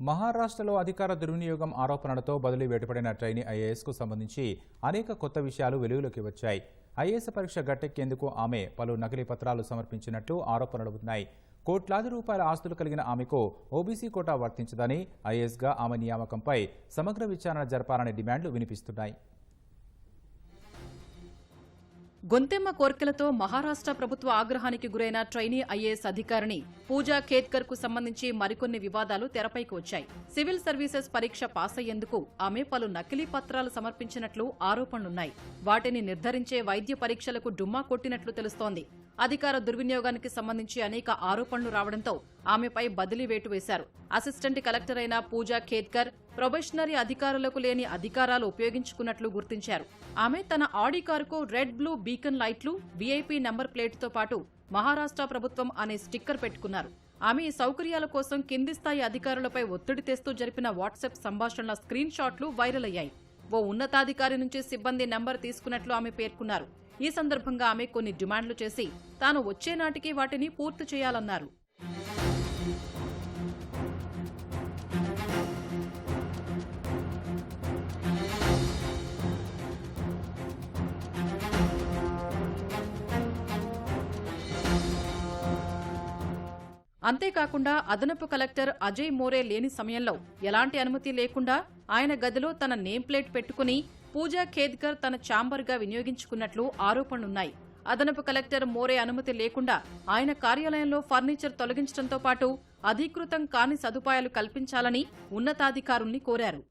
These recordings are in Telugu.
మహారాష్ట్రలో అధికార దుర్వినియోగం ఆరోపణలతో బదిలీ వేటుపడిన ట్రైనీ ఐఏఎస్కు సంబంధించి అనేక కొత్త విషయాలు వెలుగులోకి వచ్చాయి. ఐఏఎస్ పరీక్ష గట్టెక్కేందుకు ఆమె పలు నకిలీ పత్రాలు సమర్పించినట్లు ఆరోపణలు ఉన్నాయి. కోట్లాది రూపాయల ఆస్తులు కలిగిన ఆమెకు ఓబీసీ కోటా వర్తించదని ఐఏఎస్గా ఆమె నియామకంపై సమగ్ర విచారణ జరపాలనే డిమాండ్లు వినిపిస్తున్నాయి. గొంతెమ్మ కోర్కెలతో మహారాష్ట్ర ప్రభుత్వ ఆగ్రహానికి గురైన ట్రైనీ ఐఏఎస్ అధికారిని పూజా ఖేద్కర్కు సంబంధించి మరికొన్ని వివాదాలు తెరపైకి వచ్చాయి. సివిల్ సర్వీసెస్ పరీక్ష పాస్ అయ్యేందుకు ఆమె పలు నకిలీ పత్రాలు సమర్పించినట్లు ఆరోపణలున్నాయి. వాటిని నిర్ధారించే వైద్య పరీక్షలకు డుమ్మా కొట్టినట్లు తెలుస్తోంది. అధికార దుర్వినియోగానికి సంబంధించి అనేక ఆరోపణలు రావడంతో ఆమెపై బదిలీ వేటు వేశారు. అసిస్టెంట్ కలెక్టర్ అయిన పూజా ఖేద్కర్ ప్రొబెషనరీ అధికారులకు లేని అధికారాలు ఉపయోగించుకున్నట్లు గుర్తించారు. ఆమె తన ఆడి కారుకు రెడ్ బ్లూ బీకన్ లైట్లు వీఐపీ నంబర్ ప్లేట్తో పాటు మహారాష్ట్ర ప్రభుత్వం అనే స్టిక్కర్ పెట్టుకున్నారు. ఆమె ఈ సౌకర్యాల కోసం కింది స్థాయి అధికారులపై ఒత్తిడి తెస్తూ జరిపిన వాట్సాప్ సంభాషణల స్క్రీన్ షాట్లు వైరల్ అయ్యాయి. ఓ ఉన్నతాధికారి నుంచి సిబ్బంది నంబర్ తీసుకున్నట్లు ఆమె పేర్కొన్నారు. ఈ సందర్భంగా ఆమె కొన్ని డిమాండ్లు చేసి తాను వచ్చే నాటికి వాటిని పూర్తి చేయాలన్నారు. అంతేకాకుండా అదనపు కలెక్టర్ అజయ్ మోరే లేని సమయంలో ఎలాంటి అనుమతి లేకుండా ఆయన గదిలో తన నేమ్ ప్లేట్ పెట్టుకుని పూజా ఖేద్కర్ తన ఛాంబర్గా వినియోగించుకున్నట్లు ఆరోపణలున్నాయి. అదనపు కలెక్టర్ మోరే అనుమతి లేకుండా ఆయన కార్యాలయంలో ఫర్నిచర్ తొలగించడంతో పాటు అధీకృతం కాని సదుపాయాలు కల్పించాలని ఉన్నతాధికారుల్ని కోరారు.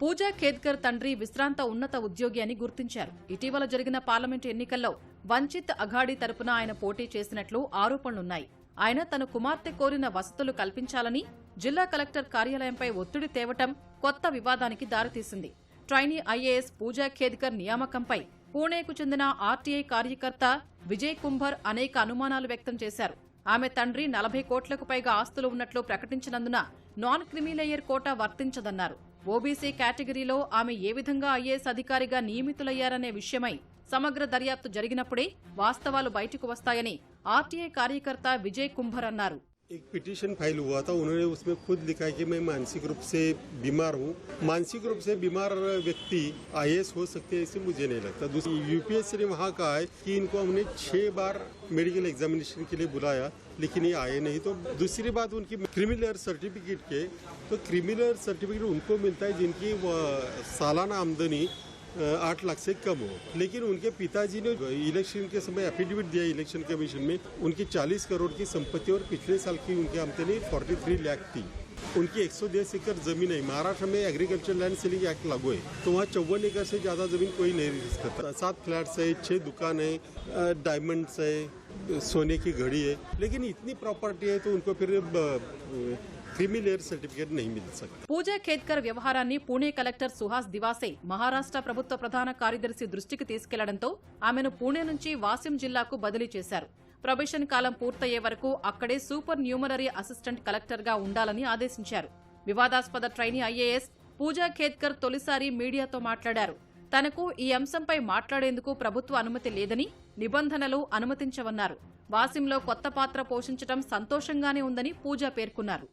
పూజా ఖేద్కర్ తండ్రి విశ్రాంత ఉన్నత ఉద్యోగి అని గుర్తించారు. ఇటీవల జరిగిన పార్లమెంటు ఎన్నికల్లో వంచిత్ అఘాడీ తరపున ఆయన పోటీ చేసినట్లు ఆరోపణలున్నాయి. ఆయన తన కుమార్తె కోరిన వసతులు కల్పించాలని జిల్లా కలెక్టర్ కార్యాలయంపై ఒత్తిడి తేవటం కొత్త వివాదానికి దారితీసింది. ట్రైనీ ఐఏఎస్ పూజా ఖేద్కర్ నియామకంపై పూణేకు చెందిన ఆర్టీఐ కార్యకర్త విజయ్ కుంభర్ అనేక అనుమానాలు వ్యక్తం చేశారు. ఆమె తండ్రి నలభై కోట్లకు పైగా ఆస్తులు ఉన్నట్లు ప్రకటించినందున నాన్ క్రిమిలేయర్ కోటా వర్తించదన్నారు. ఓబీసీ కేటగిరీలో ఆమె ఏ విధంగా ఐఏఎస్ అధికారిగా నియమితులయ్యారనే విషయమై సమగ్ర దర్యాప్తు జరిగినప్పుడే వాస్తవాలు బయటకు వస్తాయని ఆర్టీఐ కార్యకర్త విజయ్ కుంభర్ అన్నారు एक पिटीशन फाइल हुआ था उन्होंने उसमें खुद लिखा है कि मैं मानसिक रूप से बीमार हूँ मानसिक रूप से बीमार व्यक्ति आईएएस हो सकते हैं इससे मुझे नहीं लगता दूसरी यूपीएससी ने वहाँ कहा है कि इनको हमने छह बार मेडिकल एग्जामिनेशन के लिए बुलाया लेकिन ये आए नहीं तो दूसरी बात उनकी क्रिमिनल सर्टिफिकेट के तो क्रिमिनल सर्टिफिकेट उनको मिलता है जिनकी वो सालाना आमदनी आठ लाख से कम हो लेकिन उनके पिताजी ने इलेक्शन के समय एफिडेविट दिया इलेक्शन कमीशन में, उनकी 40 करोड़ की संपत्ति और पिछले साल की उनकी आमदनी 43 लाख थी। उनकी 110 एकड़ ज़मीन है। महाराष्ट्र में एग्रीकल्चर लैंड सेलिंग एक्ट लागू है। तो वहाँ चौवन एकड़ से ज़्यादा ज़मीन कोई नहीं रिलीज़ करता सात फ्लैट्स है, छह दुकान है डायमंड्स है, सोने की घड़ी है। लेकिन इतनी प्रॉपर्टी है तो उनको फिर क्रिमिलेयर सर्टिफिकेट नहीं मिल सकता పూజా ఖేద్కర్ వ్యవహారాన్ని పూణే కలెక్టర్ సుహాస్ దివాసే మహారాష్ట్ర ప్రభుత్వ ప్రధాన కార్యదర్శి దృష్టికి తీసుకెళ్లడంతో ఆమెను పూణే నుంచి వాసిం జిల్లాకు బదిలీ చేశారు ప్రొబేషన్ కాలం పూర్తయ్యే వరకు అక్కడే సూపర్ న్యూమరరీ అసిస్టెంట్ కలెక్టర్గా ఉండాలని ఆదేశించారు వివాదాస్పద ట్రైనీ ఐఏఎస్ పూజా ఖేద్కర్ తొలిసారి మీడియాతో మాట్లాడారు తనకు ఈ అంశంపై మాట్లాడేందుకు ప్రభుత్వ అనుమతి లేదని నిబంధనలు అనుమతించవన్నారు వాసింలో కొత్త పాత్ర పోషించడం సంతోషంగానే ఉందని పూజ పేర్కొన్నారు.